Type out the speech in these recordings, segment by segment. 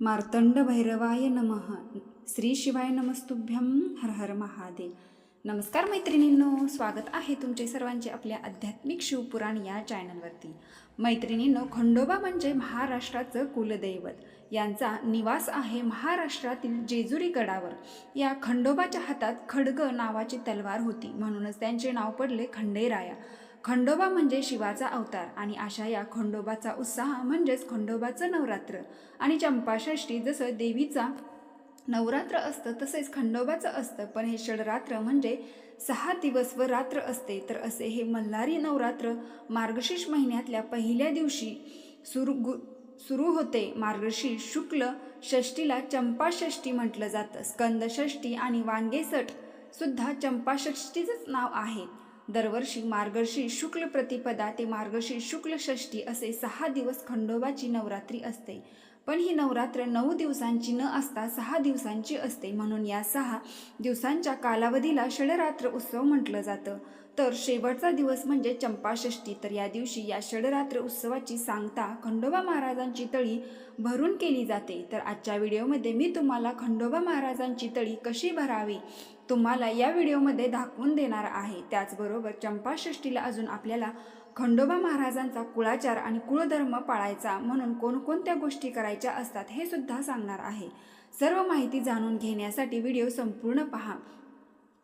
मार्तंडभैरवाय नम। नमः श्री शिवाय नमस्तुभ्यं। हर हर महादेव। नमस्कार मैत्रिणींनो स्वागत आहे तुमचे सर्वांचे आपल्या आध्यात्मिक शिवपुराण या चॅनलवरती. मैत्रिणींनो खंडोबा म्हणजे महाराष्ट्राचं कुलदैवत. यांचा निवास आहे महाराष्ट्रातील जेजुरी गडावर. या खंडोबाच्या हातात खडग नावाची तलवार होती. म्हणूनच त्यांचे नाव पडले खंडेराया. खंडोबा म्हणजे शिवाचा अवतार आणि अशा या खंडोबाचा उत्साह म्हणजेच खंडोबाचं नवरात्र. आणि चंपाषष्ठी जसं देवीचा नवरात्र असतं तसेच खंडोबाचं असतं. पण हे षडरात्र म्हणजे सहा दिवस व रात्र असते. तर असे हे मल्हारी नवरात्र मार्गशीर्ष महिन्यातल्या पहिल्या दिवशी सुरू गु सुरू होते. मार्गशीर्ष शुक्ल षष्टीला चंपाषष्ठी म्हटलं जातं. स्कंदषष्ठी आणि वांगेसठ सुद्धा चंपाषष्ठीचंच नाव आहे. दरवर्षी मार्गशीर्ष शुक्ल प्रतिपदा ते मार्गशीर्ष शुक्ल षष्ठी असे सहा दिवस खंडोबाची नवरात्री असते. पण ही नवरात्र नऊ दिवसांची न असता सहा दिवसांची असते. म्हणून या सहा दिवसांच्या कालावधीला षडरात्र उत्सव म्हटलं जातं. तर शेवटचा दिवस म्हणजे चंपाषष्ठी. तर या दिवशी या षडरात्र उत्सवाची सांगता खंडोबा महाराजांची तळी भरून केली जाते. तर आजच्या व्हिडिओमध्ये मी तुम्हाला खंडोबा महाराजांची तळी कशी भरावी? तुम्हाला या व्हिडिओमध्ये दाखवून देणार आहे. त्याचबरोबर चंपाषष्ठीला अजून आपल्याला खंडोबा महाराजांचा कुळाचार आणि कुळधर्म पाळायचा म्हणून कोणकोणत्या गोष्टी करायच्या असतात हे सुद्धा सांगणार आहे. सर्व माहिती जाणून घेण्यासाठी व्हिडिओ संपूर्ण पहा.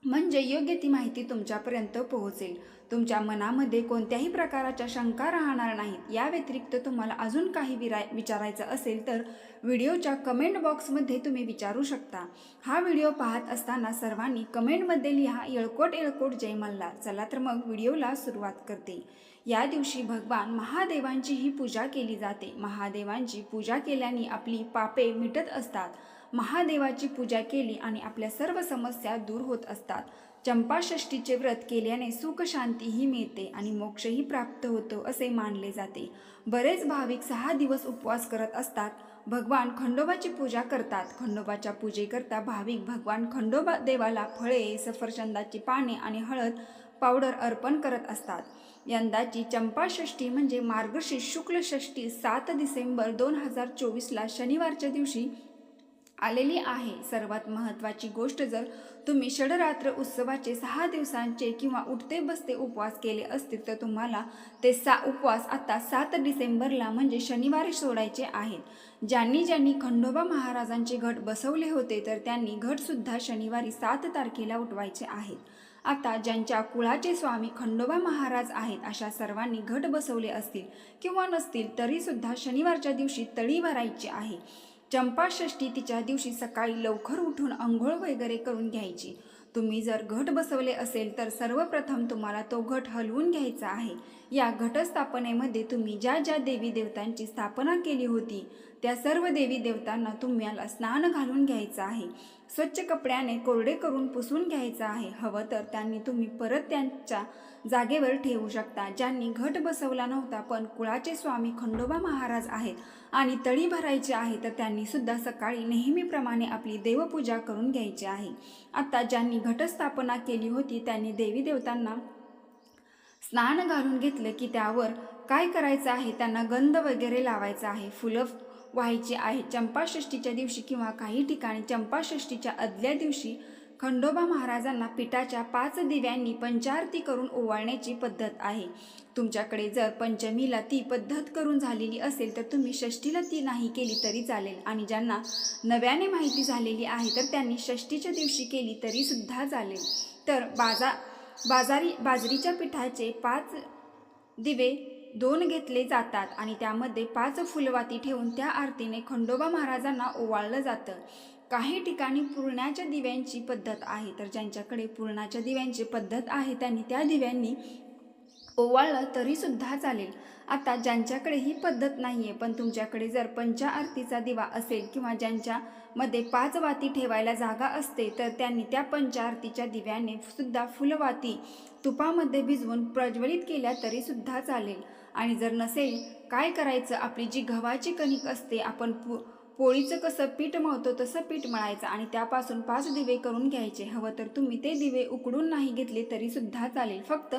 म्हणजे योग्य ती माहिती तुमच्यापर्यंत पोहोचेल. तुमच्या मनामध्ये कोणत्याही प्रकाराच्या शंका राहणार नाहीत. या व्यतिरिक्त तुम्हाला अजून काही विराय विचारायचं असेल तर व्हिडिओच्या कमेंट बॉक्समध्ये तुम्ही विचारू शकता. हा व्हिडिओ पाहत असताना सर्वांनी कमेंटमध्ये लिहा येळकोट येळकोट जय मल्ला. चला तर मग व्हिडिओला सुरुवात करते. या दिवशी भगवान महादेवांची ही पूजा केली जाते. महादेवांची पूजा केल्याने आपली पापे मिटत असतात. महादेवाची पूजा केली आणि आपल्या सर्व समस्या दूर होत असतात. चंपाषष्टीचे व्रत केल्याने सुख शांतीही मिळते आणि मोक्षही प्राप्त होतो असे मानले जाते. बरेच भाविक सहा दिवस उपवास करत असतात. भगवान खंडोबाची पूजा करतात. खंडोबाच्या पूजेकरता भाविक भगवान खंडोबा देवाला फळे सफरचंदाची पाने आणि हळद पावडर अर्पण करत असतात. यंदाची चंपाषष्ठी म्हणजे मार्गशीर्ष शुक्ल षष्ठी सात डिसेंबर दोन हजार चोवीसला शनिवारच्या दिवशी आलेली आहे. सर्वात महत्त्वाची गोष्ट जर तुम्ही षडरात्र उत्सवाचे सहा दिवसांचे किंवा उठते बसते उपवास केले असतील तर तुम्हाला ते सा उपवास आता सात डिसेंबरला म्हणजे शनिवारी सोडायचे आहेत. ज्यांनी ज्यांनी खंडोबा महाराजांचे घट बसवले होते तर त्यांनी घटसुद्धा शनिवारी सात तारखेला उठवायचे आहेत. आता ज्यांच्या कुळाचे स्वामी खंडोबा महाराज आहेत अशा सर्वांनी घट बसवले असतील किंवा नसतील तरीसुद्धा शनिवारच्या दिवशी तळी भरायची आहे. चंपाषष्ठी तिच्या दिवशी सकाळी लवकर उठून आंघोळ वगैरे करून घ्यायची. तुम्ही जर घट बसवले असेल तर सर्वप्रथम तुम्हाला तो घट हलवून घ्यायचा आहे. या घटस्थापनेमध्ये तुम्ही ज्या ज्या देवी देवतांची स्थापना केली होती त्या सर्व देवी देवतांना तुम्हाला स्नान घालून घ्यायचं आहे. स्वच्छ कपड्याने कोरडे करून पुसून घ्यायचं आहे. हवं तर त्यांनी तुम्ही परत त्यांच्या जागेवर ठेवू शकता. ज्यांनी घट बसवला नव्हता पण कुळाचे स्वामी खंडोबा महाराज आहेत आणि तळी भरायची आहे तर त्यांनी सुद्धा सकाळी नेहमीप्रमाणे आपली देवपूजा करून घ्यायची आहे. आता ज्यांनी घटस्थापना केली होती त्यांनी देवी देवतांना स्नान घालून घेतलं की त्यावर काय करायचं आहे? त्यांना गंध वगैरे लावायचा आहे. फुलं व्हायची आहे. चंपाषष्टीच्या दिवशी किंवा काही ठिकाणी चंपाषष्टीच्या आदल्या दिवशी खंडोबा महाराजांना पिठाच्या पाच दिव्यांनी पंचारती करून ओवाळण्याची पद्धत आहे. तुमच्याकडे जर पंचमीला ती पद्धत करून झालेली असेल तर तुम्ही षष्टीला ती नाही केली तरी चालेल. आणि ज्यांना नव्याने माहिती झालेली आहे तर त्यांनी षष्टीच्या दिवशी केली तरी सुद्धा चालेल. तर बाजा बाजारी बाजरीच्या पिठाचे पाच दिवे दोन घेतले जातात आणि त्यामध्ये पाच फुलवाती ठेवून त्या आरतीने खंडोबा महाराजांना ओवाळलं जातं. काही ठिकाणी पुरणाच्या दिव्यांची पद्धत आहे तर ज्यांच्याकडे पुरणाच्या दिव्यांची पद्धत आहे त्यांनी त्या दिव्यांनी ओवाळलं तरीसुद्धा चालेल. आता ज्यांच्याकडे ही पद्धत नाही आहे पण तुमच्याकडे जर पंचा आरतीचा दिवा असेल किंवा ज्यांच्यामध्ये पाच वाती ठेवायला जागा असते तर त्यांनी त्या पंचा आरतीच्या दिव्याने सुद्धा फुलवाती तुपामध्ये भिजवून प्रज्वलित केल्या तरीसुद्धा चालेल. आणि जर नसेल काय करायचं? आपली जी गव्हाची कणिक असते आपण पु पोळीचं कसं पीठ मळतो तसं पीठ मळायचं आणि त्यापासून पाच दिवे करून घ्यायचे. हवं तर तुम्ही ते दिवे उकडून नाही घेतले तरीसुद्धा चालेल. फक्त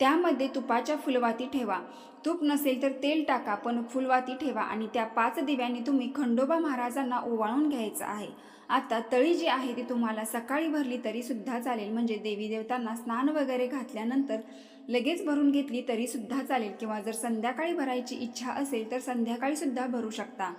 त्यामध्ये तुपाच्या फुलवाती ठेवा. तूप नसेल तर तेल टाका पण फुलवाती ठेवा आणि त्या पाच दिव्यांनी तुम्ही खंडोबा महाराजांना ओवाळून घ्यायचं आहे. आता तळी जी आहे ती तुम्हाला सकाळी भरली तरीसुद्धा चालेल. म्हणजे देवी देवतांना स्नान वगैरे घातल्यानंतर लगेच भरून घेतली तरी सुद्धा चालेल. किंवा जर संध्याकाळी भरायची इच्छा असेल तर संध्याकाळी सुद्धा भरू शकता.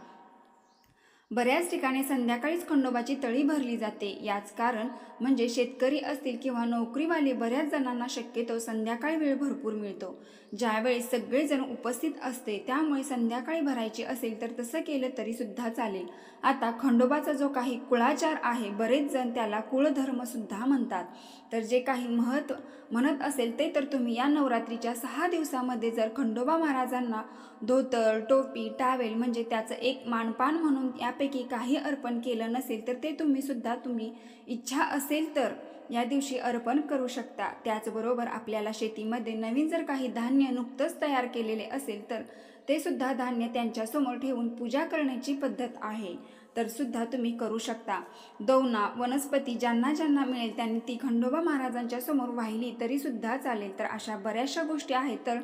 बऱ्याच ठिकाणी संध्याकाळीच खंडोबाची तळी भरली जाते. याच कारण म्हणजे शेतकरी असतील किंवा नोकरीवाले बऱ्याच जणांना शक्यतो संध्याकाळी वेळ भरपूर मिळतो. ज्यावेळी सगळेजण उपस्थित असते त्यामुळे संध्याकाळी भरायची असेल तर तसं केलं तरी सुद्धा चालेल. आता खंडोबाचा जो काही कुळाचार आहे बरेच जण त्याला कुळधर्मसुद्धा म्हणतात. तर जे काही महत्त्व म्हणत असेल ते तर तुम्ही या नवरात्रीच्या सहा दिवसामध्ये जर खंडोबा महाराजांना धोतर टोपी टावेल म्हणजे त्याचं एक मानपान म्हणून यापैकी काही अर्पण केलं नसेल तर ते तुम्ही सुद्धा तुम्ही इच्छा असेल तर या दिवशी अर्पण करू शकता. त्याचबरोबर आपल्याला शेतीमध्ये नवीन जर काही धान्य नुकतंच तयार केलेले असेल तर ते सुद्धा धान्य त्यांच्यासमोर ठेवून पूजा करण्याची पद्धत आहे. तर सुद्धा तुम्ही करू शकता. दौना वनस्पती ज्यांना ज्यांना मिळेल त्यांनी ती खंडोबा महाराजांच्या समोर वाहिली तरी सुद्धा चालेल. तर अशा बऱ्याचशा गोष्टी आहेत. तर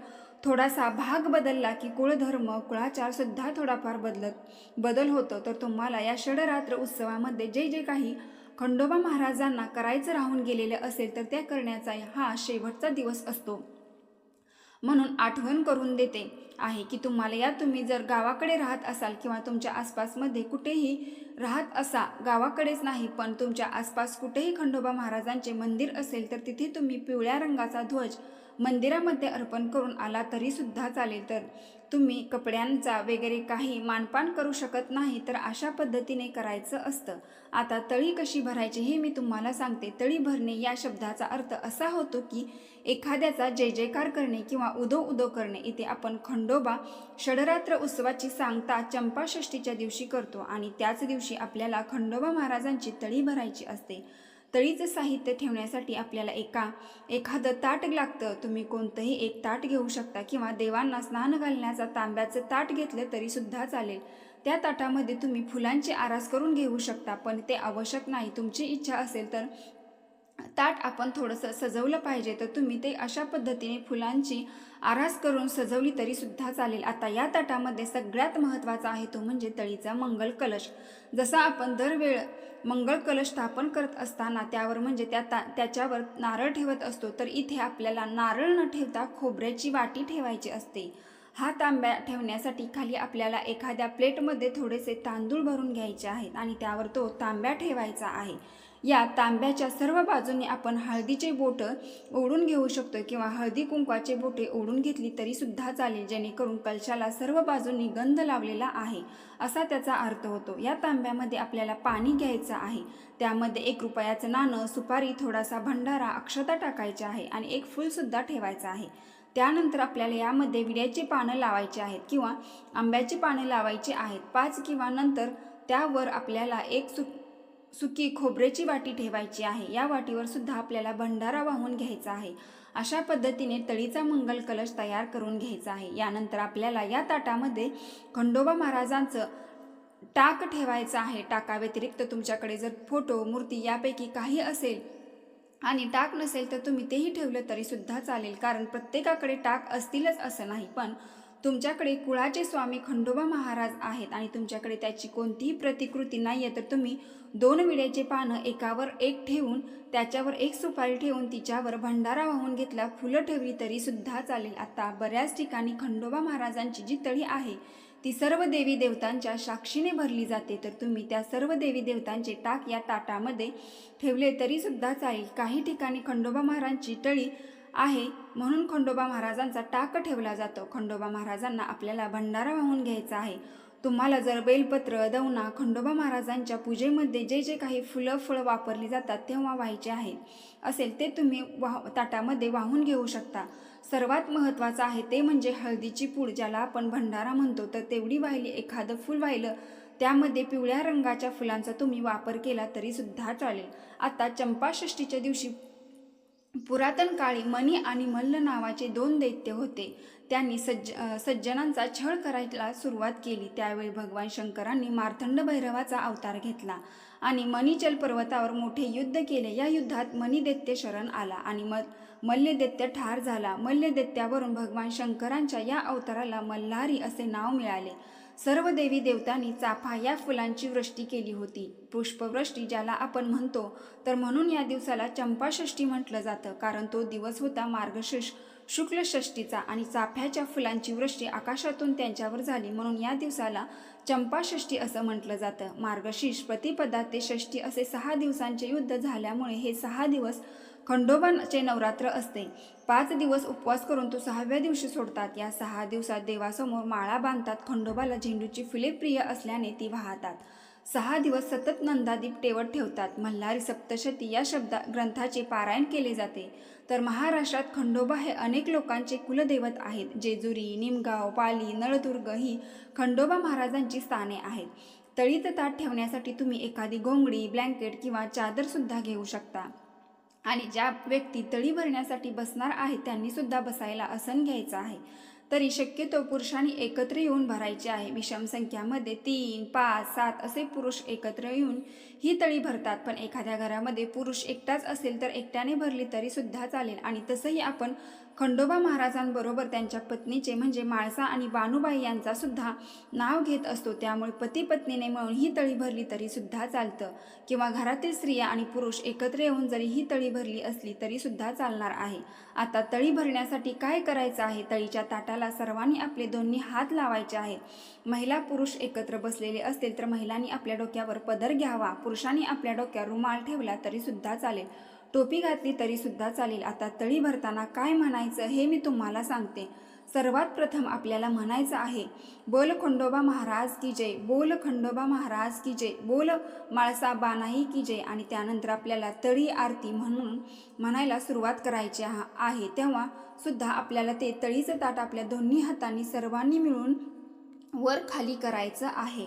थोडासा भाग बदलला की कुळधर्म कुळाचारसुद्धा थोडाफार बदलत बदल होतो. तर तुम्हाला या षडरात्र उत्सवामध्ये जे जे काही खंडोबा महाराजांना करायचं राहून गेलेले असेल तर त्या करण्याचा हा शेवटचा दिवस असतो. म्हणून आठवण करून देते आहे की तुम्हाला या तुम्ही जर गावाकडे राहत असाल किंवा तुमच्या आसपासमध्ये कुठेही राहत असा गावाकडेच नाही पण तुमच्या आसपास कुठेही खंडोबा महाराजांचे मंदिर असेल तर तिथे तुम्ही पिवळ्या रंगाचा ध्वज मंदिरामध्ये अर्पण करून आला तरीसुद्धा चालेल तर. तुम्ही कपड्यांचा वगैरे काही मानपान करू शकत नाही तर अशा पद्धतीने करायचं असतं. आता तळी कशी भरायची हे मी तुम्हाला सांगते. तळी भरणे या शब्दाचा अर्थ असा होतो की एखाद्याचा जय जयकार करणे किंवा उदो उदो करणे. इथे आपण खंडोबा षडरात्र उत्सवाची सांगता चंपाषष्ठीच्या दिवशी करतो आणि त्याच दिवशी आपल्याला खंडोबा महाराजांची तळी भरायची असते. तळीचं साहित्य ठेवण्यासाठी आपल्याला एका एखादं ताट लागतं. तुम्ही कोणतंही एक ताट घेऊ शकता किंवा देवांना स्नान घालण्याचा तांब्याचं ताट घेतलं तरीसुद्धा चालेल. त्या ताटामध्ये तुम्ही फुलांची आरास करून घेऊ शकता पण ते आवश्यक नाही. तुमची इच्छा असेल तर ताट आपण थोडंसं सजवलं पाहिजे. तर तुम्ही ते अशा पद्धतीने फुलांची आरास करून सजवली तरीसुद्धा चालेल. आता या ताटामध्ये सगळ्यात महत्त्वाचा आहे तो म्हणजे तळीचा मंगल कलश जसा आपण दरवेळ मंगळ कलश स्थापन करत असताना त्यावर म्हणजे त्या ता त्याच्यावर नारळ ठेवत असतो तर इथे आपल्याला नारळ न ठेवता खोबऱ्याची वाटी ठेवायची असते. हा तांब्या ठेवण्यासाठी खाली आपल्याला एखाद्या प्लेटमध्ये थोडेसे तांदूळ भरून घ्यायचे आहेत आणि त्यावर तो तांब्या ठेवायचा आहे. या तांब्याच्या सर्व बाजूंनी आपण हळदीचे बोटं ओढून घेऊ शकतो किंवा हळदी कुंकवाचे बोटे ओढून घेतली तरीसुद्धा चालेल जेणेकरून कलशाला सर्व बाजूंनी गंध लावलेला आहे असा त्याचा अर्थ होतो. या तांब्यामध्ये आपल्याला पाणी घ्यायचं आहे. त्यामध्ये एक रुपयाचं नाणं सुपारी थोडासा भंडारा अक्षता टाकायचे आहे आणि एक फूलसुद्धा ठेवायचं आहे. त्यानंतर आपल्याला यामध्ये विड्याची पानं लावायची आहेत किंवा आंब्याची पानं लावायची आहेत. पाच किंवा नंतर त्यावर आपल्याला एक सु सुकी खोबऱ्याची वाटी ठेवायची आहे. या वाटीवर सुद्धा आपल्याला भंडारा वाहून घ्यायचा आहे. अशा पद्धतीने तळीचा मंगल कलश तयार करून घ्यायचा आहे. यानंतर आपल्याला या ताटामध्ये खंडोबा महाराजांचं टाक ठेवायचं आहे. टाकाव्यतिरिक्त तुमच्याकडे जर फोटो मूर्ती यापैकी काही असेल आणि टाक नसेल तर तुम्ही तेही ठेवलं तरीसुद्धा चालेल. कारण प्रत्येकाकडे टाक असतीलच असं नाही. पण तुमच्याकडे कुळाचे स्वामी खंडोबा महाराज आहेत आणि तुमच्याकडे त्याची कोणतीही प्रतिकृती नाही आहे तर तुम्ही दोन विड्याचे पानं एकावर एक ठेवून त्याच्यावर एक सुपारी ठेवून तिच्यावर भंडारा वाहून घेतला फुलं ठेवली तरी सुद्धा चालेल. आता बऱ्याच ठिकाणी खंडोबा महाराजांची जी तळी आहे ती सर्व देवी देवतांच्या साक्षीने भरली जाते. तर तुम्ही त्या सर्व देवी देवतांचे टाक या ताटामध्ये ठेवले तरीसुद्धा चालेल. काही ठिकाणी खंडोबा महाराजांची तळी आहे. म्हणून खंडोबा महाराजांचा टाक ठेवला जातो. खंडोबा महाराजांना आपल्याला भंडारा वाहून घ्यायचा आहे. तुम्हाला जर बेलपत्र दवना खंडोबा महाराजांच्या पूजेमध्ये जे जे काही फुलं फळं वापरली जातात तेव्हा व्हायचे आहे. असेल ते तुम्ही वाह ताटामध्ये वाहून घेऊ शकता. सर्वात महत्त्वाचं आहे ते म्हणजे हळदीची पूड ज्याला आपण भंडारा म्हणतो तर तेवढी वाहिली एखादं फूल वाहिलं त्यामध्ये पिवळ्या रंगाच्या फुलांचा तुम्ही वापर केला तरी सुद्धा चालेल. आता चंपाषष्टीच्या दिवशी पुरातन काळी मणी आणि मल्ल नावाचे दोन दैत्य होते. त्यांनी सज्ज सज्जनांचा छळ करायला सुरुवात केली. त्यावेळी भगवान शंकरांनी मार्तंड भैरवाचा अवतार घेतला आणि मणिचल पर्वतावर मोठे युद्ध केले. या युद्धात मणिदैत्य शरण आला आणि म मल्लदैत्य ठार झाला. मल्लदैत्यावरून भगवान शंकरांच्या या अवताराला मल्हारी असे नाव मिळाले. सर्व देवी देवतांनी चाफा या फुलांची वृष्टी केली होती. पुष्पवृष्टी ज्याला आपण म्हणतो तर म्हणून या दिवसाला चंपाषष्ठी म्हटलं जातं कारण तो दिवस होता मार्गशीर्ष शुक्ल षष्टीचा आणि चाफ्याच्या फुलांची वृष्टी आकाशातून त्यांच्यावर झाली. म्हणून या दिवसाला चंपाषष्ठी असं म्हटलं जातं. मार्गशीर्ष प्रतिपदा ते षष्ठी असे सहा दिवसांचे युद्ध झाल्यामुळे हे सहा दिवस खंडोबाचे नवरात्र असते. पाच दिवस उपवास करून तो सहाव्या दिवशी सोडतात. या सहा दिवसात देवासमोर माळा बांधतात. खंडोबाला झेंडूची फुले प्रिय असल्याने ती वाहतात. सहा दिवस सतत नंदादीप टेवत ठेवतात. मल्हारी सप्तशती या शब्दा ग्रंथाचे पारायण केले जाते. तर महाराष्ट्रात खंडोबा हे अनेक लोकांचे कुलदैवत आहेत. जेजुरी निमगाव पाली नळदुर्ग ही खंडोबा महाराजांची स्थाने आहेत. तळीत ताट ठेवण्यासाठी तुम्ही एखादी घोंगडी ब्लँकेट किंवा चादरसुद्धा घेऊ शकता. आणि ज्या व्यक्ती तळी भरण्यासाठी बसणार आहेत त्यांनी सुद्धा बसायला आसन घ्यायचं आहे. तरी शक्यतो पुरुषांनी एकत्र येऊन भरायचे आहे. विषम संख्यामध्ये तीन पाच सात असे पुरुष एकत्र येऊन ही तळी भरतात. पण एखाद्या घरामध्ये पुरुष एकटाच असेल तर एकट्याने भरली तरी सुद्धा चालेल. आणि तसंही आपण खंडोबा महाराजांबरोबर त्यांच्या पत्नीचे म्हणजे माळसा आणि बानुबाई यांचा सुद्धा नाव घेत असतो. त्यामुळे पती पत्नीने मिळून ही तळी भरली तरी सुद्धा चालतं. किंवा घरातील स्त्रिया आणि पुरुष एकत्र येऊन जरी ही तळी भरली असली तरी सुद्धा चालणार आहे. आता तळी भरण्यासाठी काय करायचं आहे? तळीच्या ताटाला सर्वांनी आपले दोन्ही हात लावायचे आहेत. महिला पुरुष एकत्र बसलेले असतील तर महिलांनी आपल्या डोक्यावर पदर घ्यावा. पुरुषांनी आपल्या डोक्यावर रुमाल ठेवला तरी सुद्धा चालेल. टोपी घातली तरी सुद्धा चालेल. आता तळी भरताना काय म्हणायचं हे मी तुम्हाला सांगते. सर्वात प्रथम आपल्याला म्हणायचं आहे बोल खंडोबा महाराज की जय बोल खंडोबा महाराज की जय बोल माळसा बानाई की जय आणि त्यानंतर आपल्याला तळी आरती म्हणून म्हणायला सुरुवात करायची आहे. तेव्हा सुद्धा आपल्याला ते तळीचं ताट आपल्या दोन्ही हातांनी सर्वांनी मिळून वर खाली करायचं आहे.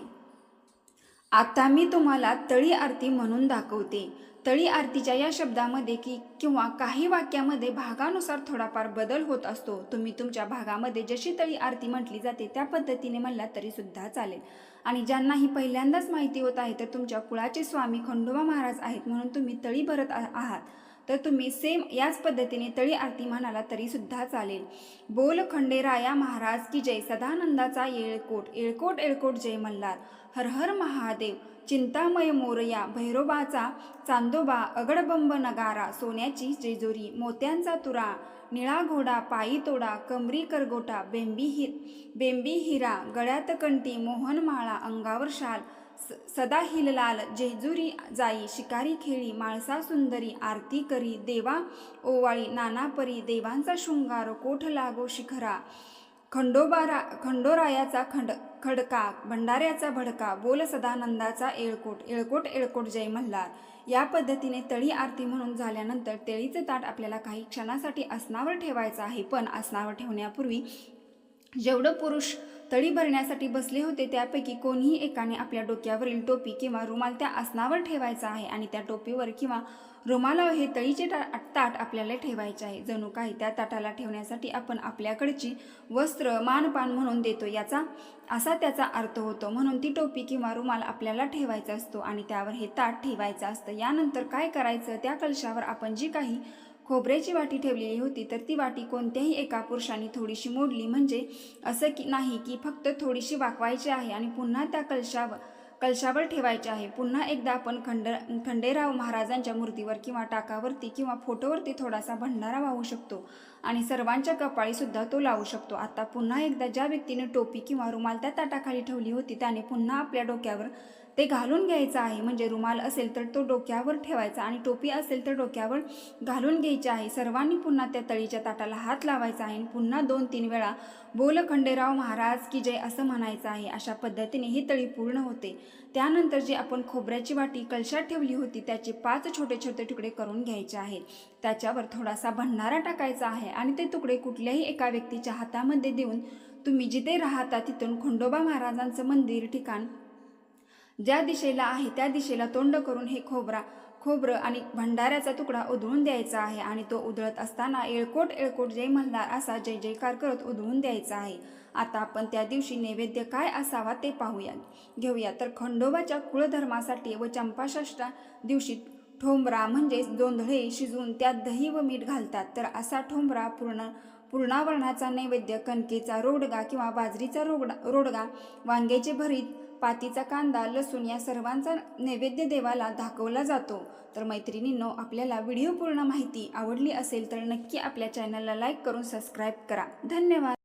आता मी तुम्हाला तळी आरती म्हणून दाखवते. तळी आरतीच्या या शब्दामध्ये की किंवा काही वाक्यामध्ये भागानुसार थोडाफार बदल होत असतो. तुम्ही तुमच्या भागामध्ये जशी तळी आरती म्हटली जाते त्या पद्धतीने म्हणला तरी सुद्धा चालेल. आणि ज्यांना ही पहिल्यांदाच माहिती होत आहे तर तुमच्या कुळाचे स्वामी खंडोबा महाराज आहेत म्हणून तुम्ही तळी भरत आ- आहात. तर तुम्ही सेम याच पद्धतीने तळी आरती म्हणाला तरीसुद्धा चालेल. बोल खंडेराया महाराज की जय. सदानंदाचा येळकोट येळकोट येळकोट जय मल्हार. हर हर महादेव चिंतामय मोरया भैरोबाचा चांदोबा अगडबंब नगारा. सोन्याची जेजुरी मोत्यांचा तुरा. निळा घोडा पायी तोडा कमरी करगोटा बेंबी हि बेंबी हिरा. गळ्यात कंटी मोहनमाळा अंगावर शाल. स सदा हिललाल जेजुरी जाई शिकारी खेळी माळसा सुंदरी आरती करी देवा ओवाळी नानापरी देवांचा शृंगार कोठ लागो शिखरा खंडोबारा खंडोरायाचा खंड खडका भंडाऱ्याचा भडका बोल सदानंदाचा एळकोट येळकोट येळकोट जय मल्हार. या पद्धतीने तळी आरती म्हणून झाल्यानंतर तेळीचे ताट आपल्याला काही क्षणासाठी आसनावर ठेवायचं आहे. पण आसनावर ठेवण्यापूर्वी जेवढं पुरुष तळी भरण्यासाठी बसले होते त्यापैकी कोणीही एकाने आपल्या डोक्यावरील टोपी किंवा रुमाल त्या आसनावर ठेवायचा आहे आणि त्या टोपीवर किंवा रुमालावर हे तळीचे टा ताट आपल्याला ठेवायचे आहे. जणू काही त्या ताटाला ठेवण्यासाठी आपण आपल्याकडची वस्त्र मानपान म्हणून देतो. याचा असा त्याचा अर्थ होतो. म्हणून ती टोपी किंवा रुमाल आपल्याला ठेवायचा असतो आणि त्यावर हे ताट ठेवायचं असतं. यानंतर काय करायचं? त्या कलशावर आपण जी काही खोबऱ्याची वाटी ठेवलेली होती तर ती वाटी कोणत्याही एका पुरुषाने थोडीशी मोडली. म्हणजे असं की नाही की फक्त थोडीशी वाकवायची आहे आणि पुन्हा त्या कलशावर कलशावर ठेवायचे आहे. पुन्हा एकदा आपण खंड खंडेराव महाराजांच्या मूर्तीवर किंवा टाकावरती किंवा फोटोवरती थोडासा भंडारा वाहू शकतो आणि सर्वांच्या कपाळीसुद्धा तो लावू शकतो. आता पुन्हा एकदा ज्या व्यक्तीने टोपी किंवा रुमाल त्या ताटाखाली ठेवली होती त्याने पुन्हा आपल्या डोक्यावर ते घालून घ्यायचं आहे. म्हणजे रुमाल असेल तर तो डोक्यावर ठेवायचा आणि टोपी असेल तर डोक्यावर घालून घ्यायची आहे. सर्वांनी पुन्हा त्या तळीच्या ताटाला हात लावायचा आहे आणि पुन्हा दोन तीन वेळा बोल खंडेराव महाराज की जय असं म्हणायचं आहे. अशा पद्धतीने ही तळी पूर्ण होते. त्यानंतर जी आपण खोबऱ्याची वाटी कलशात ठेवली होती त्याचे पाच छोटे छोटे तुकडे करून घ्यायचे आहेत. त्याच्यावर थोडासा भंडारा टाकायचा आहे आणि ते तुकडे कुठल्याही एका व्यक्तीच्या हातामध्ये देऊन तुम्ही जिथे राहता तिथून खंडोबा महाराजांचं मंदिर ठिकाण ज्या दिशेला आहे त्या दिशेला तोंड करून हे खोबरा खोबरं आणि भंडाऱ्याचा तुकडा उधळून द्यायचा आहे आणि तो उधळत असताना येळकोट एळकोट जय मल्हार असा जय जयकार करत उधळून द्यायचा आहे. आता आपण त्या दिवशी नैवेद्य काय असावा ते पाहूया. घेऊया. तर खंडोबाच्या कुळधर्मासाठी व चंपाषष्ठा दिवशी ठोंबरा म्हणजेच दोंधळे शिजवून त्यात दही व मीठ घालतात. तर असा ठोंबरा पूर्ण पूर्णावरणाचा नैवेद्य कणकेचा रोडगा किंवा बाजरीचा रोगडा रोडगा वांग्याचे भरीत पातीचा कांदा लसूण या सर्वांचा नैवेद्य देवाला दाखवला जातो. तर मैत्रिणींनो आपल्याला व्हिडिओ पूर्ण माहिती आवडली असेल तर नक्की आपल्या चॅनलला लाईक करून सबस्क्राईब करा. धन्यवाद!